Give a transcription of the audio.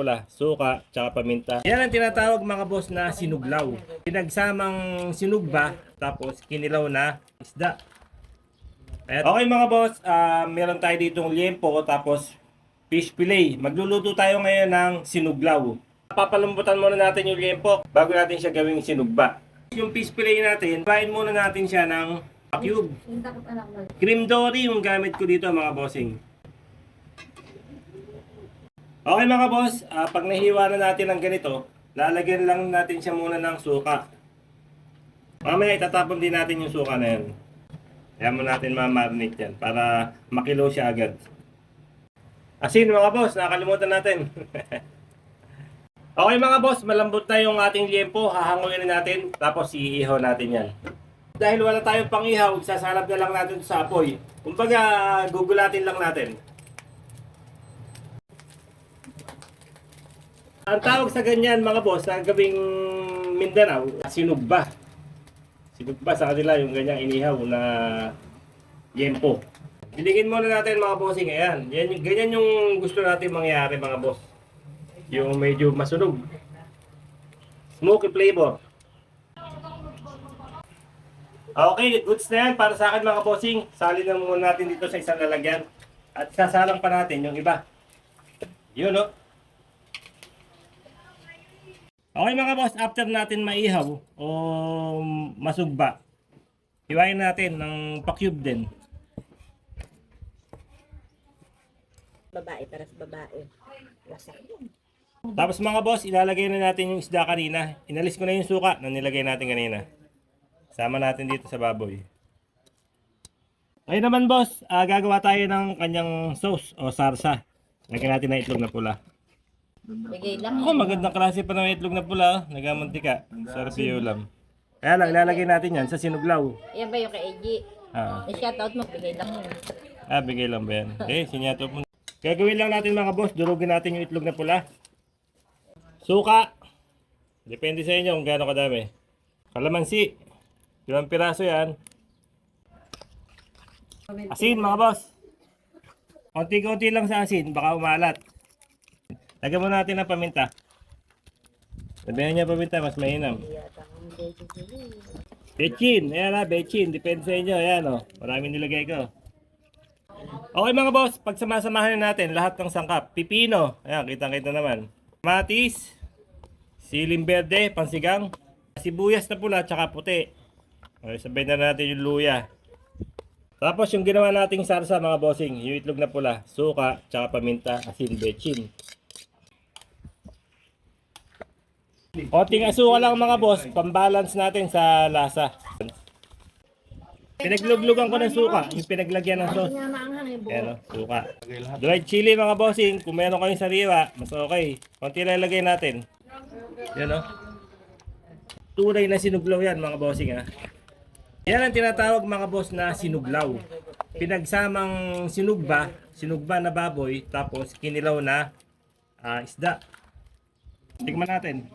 pula, suka, tsaka paminta. Yan ang tinatawag mga boss na sinuglaw. Pinagsamang sinugba, tapos kinilaw na isda. Ayan. Okay mga boss, ah, meron tayo ditong liempo, tapos fish fillet. Magluluto tayo ngayon ng sinuglaw. Papalambutan muna natin yung liempo bago natin siya gawing sinugba. Yung fish fillet natin, pain muna natin siya ng cube. Cream dory yung gamit ko dito mga bossing. Okay mga boss, ah, pag nahiwa na natin ng ganito, lalagyan lang natin siya muna ng suka. Mamaya itatapon din natin yung suka na yan. Kaya mo natin ma-marinate yan para makilo siya agad. Asin mga boss, nakakalimutan natin. okay mga boss, malambot na yung ating liempo. Hahanguin na natin, tapos iihaw natin yan. Dahil wala tayong pangihaw, sasalap na lang natin sa apoy. Kumbaga, gugulatin lang natin. Ang tawag sa ganyan mga boss, sa gabing Mindanao, sinugba. Sinugba sa kanila yung ganyang inihaw na yempo. Diligin muna natin mga bossing, ayan. Yan, ganyan yung gusto natin mangyari mga boss. Yung medyo masunog. Smoky flavor. Okay, goods na yan para sa akin mga bossing. Salin na muna natin dito sa isang lalagyan. At sasalang pa natin yung iba. Yun no. Okay mga boss, after natin maihaw o masugba, hiwain natin ng pa-cube din. Babae para sa babae. Wasak yun. Tapos mga boss, ilalagay na natin yung isda kanina. Inalis ko na yung suka na nilagay natin kanina. Sama natin dito sa baboy. Ngayon naman boss, ah, gagawa tayo ng kanyang sauce o sarsa. Lagyan natin ng itlog na pula. Bigay lang Ako, magandang klase pa ng itlog na pula. oh. Nagamantika. Sarap yung ulam. Kaya lang, ilalagay natin yan sa sinuglaw. Yan ba yung kay AG? Ah, I-shoutout mo, bigay lang yun. ah bigay lang ba yan? Okay, sinyato mo. Gagawin lang natin mga boss, durugin natin yung itlog na pula. Suka. Depende sa inyo kung gaano kadami. Kalamansi. Limang piraso yan. Asin mga boss. Konti-konti lang sa asin, baka umalat. Lagyan mo natin ng paminta. Sabihan niya paminta, mas mainam. Bechin, ayan na, bechin. Depende sa inyo, ayan o. Maraming nilagay ko. Okay mga boss, pagsamasamahan na natin lahat ng sangkap. Pipino, ayan, kitang-kita naman. Matis, siling berde, pansigang, sibuyas na pula, tsaka puti. Okay, sabay na natin yung luya. Tapos yung ginawa nating sarsa mga bossing, yung itlog na pula, suka, tsaka paminta, asin, bechin. Konting asuka lang mga boss, pambalance natin sa lasa. Pinagluglugan ko ng suka, yung pinaglagyan ng sauce. Ayan o, suka. Dried chili mga bossing, kung meron kayong sariwa, mas okay. Konti lang ilagay natin. Yan o. Tunay na sinuglaw yan mga bossing ha. Yan ang tinatawag mga boss na sinuglaw. Pinagsamang sinugba, sinugba na baboy, tapos kinilaw na ah, isda. Tingnan natin.